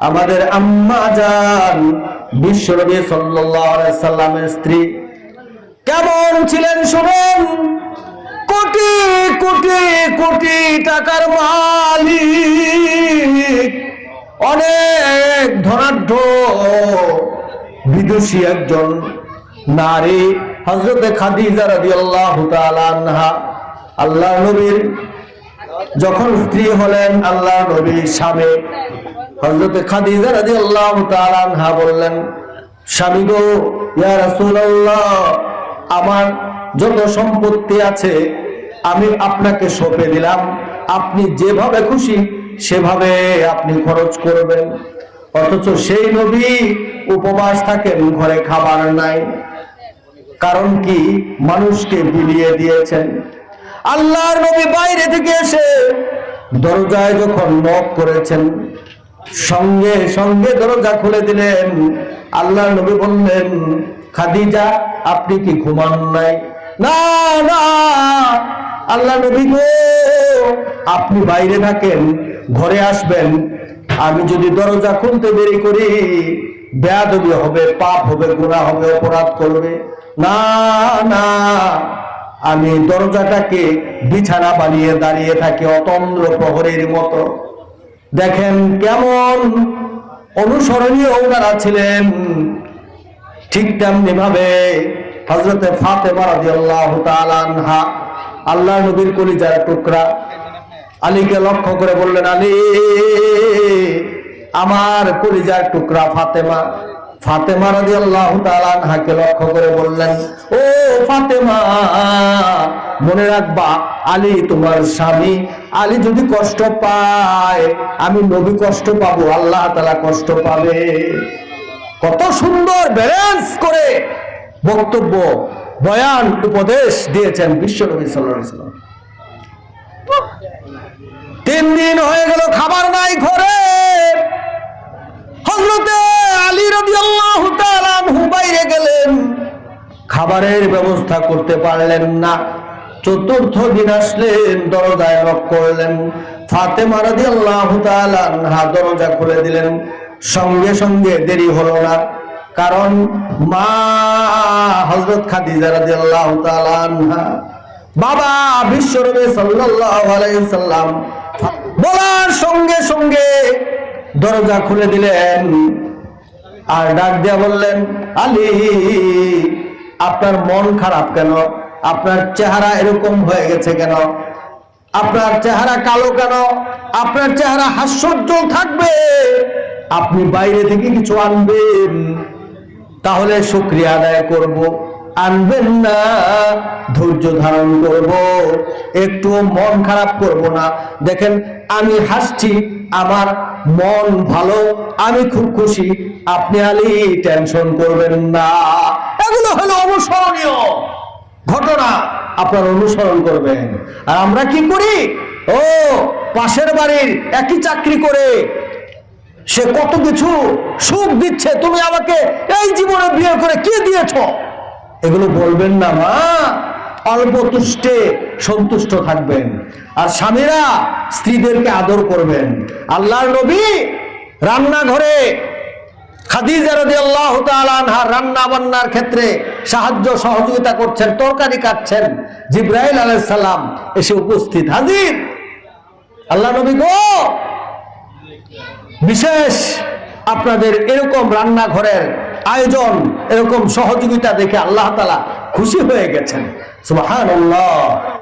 আমাদের সাল্লামের স্ত্রী। কেমন ছিলেন শুনুন? কোটি কোটি কোটি টাকার মালিক, অনেক ধনাঢ্য বিদুষী একজন নারী হজরতে খাদিজা রাদিয়াল্লাহু তাআলা আনহা। আল্লাহ নবীর যখন স্ত্রী হলেন আল্লাহ নবীর স্বামী হজরতে খাদিজা তাআলা আনহা বললেন, স্বামী গো, ইয়া আমার যত সম্পত্তি আছে, আমি আপনাকে সঁপে দিলাম। আপনি যেভাবে খুশি, সেভাবে আপনি খরচ করবেন। অথচ সেই নবী উপবাস থাকেন, ঘরে খাবার নাই। কারণ কি? মানুষকে বিলিয়ে দিয়েছেন। আল্লাহর নবী বাইরে থেকে এসে দরজায় যখন নক করেছেন, সঙ্গে সঙ্গে দরজা খুলে দিলেন। আল্লাহর নবী বললেন, খাদিজা, আপনি কি ঘুমান নাই? না না আল্লাহ নবী গো, আপনি বাইরে থাকেন, ঘরে আসবেন। আমি যদি দরজা খুলতে দেরি করি, বেয়াদবি হবে, পাপ হবে, গুনাহ হবে, অপরাধ করবে। না না আমি দরজাটাকে বিছানা বানিয়ে দাঁড়িয়ে থাকি অতন্দ্র প্রহরীর মতো। দেখেন কেমন অনুসরণীয় ওনারা ছিলেন। ঠিক তেমনি ভাবে হজরতে ফাতেমা রাদিয়াল্লাহু তাআলা আনহা আল্লাহ নবীর কলিজার টুকরা। আলীকে লক্ষ্য করে বললেন, আলী, আমার কলিজার টুকরা ফাতেমা। ফাতেমা তাআলা আনহাকে লক্ষ্য করে বললেন, ও ফাতেমা, মনে রাখবা, আলী তোমার স্বামী। আলী যদি কষ্ট পায়, আমি নবী কষ্ট পাবো, আল্লাহ তাআলা কষ্ট পাবে। কত সুন্দর ব্যালেন্স করে বক্তব্য, বয়ান, উপদেশ দিয়েছেন সাল্লাল্লাহু আলাইহি সাল্লাম তিন দিন হয়ে গেল খাবারের ব্যবস্থা করতে পারলেন না। চতুর্থ দিন আসলেন, দরজায় নক করলেন। ফাতেমা রাদিয়াল্লাহু তাআলা আনহা দরজা খুলে দিলেন। সঙ্গে সঙ্গে দেরি হলো না, কারণ মা হযরত খাদিজা রাদিয়াল্লাহু তাআলা আনহা, বাবা আলাইহি সাল্লাম বলার সঙ্গে সঙ্গে দরজা খুলে দিলেন। আর ডাক দিয়া বললেন, আলী আপনার মন খারাপ কেন? আপনার চেহারা এরকম হয়ে গেছে কেন? আপনার চেহারা কালো কেন? আপনার চেহারা হাস্যোজ্জ্বল থাকবে? আপনি বাইরে থেকে কিছু আনবেন। তাহলে শুক্রিয়া আদায় করব। আনবেন না, ধৈর্য ধারণ করব। একটু মন খারাপ করব না। দেখেন, আমি হাসছি আমার মন ভালো, আমি খুব খুশি। আপনি আলি টেনশন করবেন না। এগুলো হলো অনুসরণীয় ঘটনা। আপনার অনুসরণ করবেন। আর আমরা কি করি? ও, পাশের বাড়ির একই চাকরি করে। সে কত কিছু সুখ দিচ্ছে। তুমি আমাকে এই জীবনে বিয়ে করে কি দিয়েছ? এগুলো বলবেন না, মা। অল্প তুষ্টে সন্তুষ্ট থাকবেন। আর স্বামীরা স্ত্রীদেরকে আদর করবেন। আল্লাহর নবী রান্নাঘরে খাদিজা তাআলা আনহা রান্না ক্ষেত্রে সাহায্য সহযোগিতা করছেন, তরকারি কাটছেন। জিব্রাইল আলাইহিস সালাম এসে উপস্থিত হাজির। আল্লাহ নবী গো! বিশেষ আপনাদের এরকম রান্নাঘরের আয়োজন, এরকম সহযোগিতা দেখে আল্লাহ তালা খুশি হয়ে গেছেন। সুবহানাল্লাহ।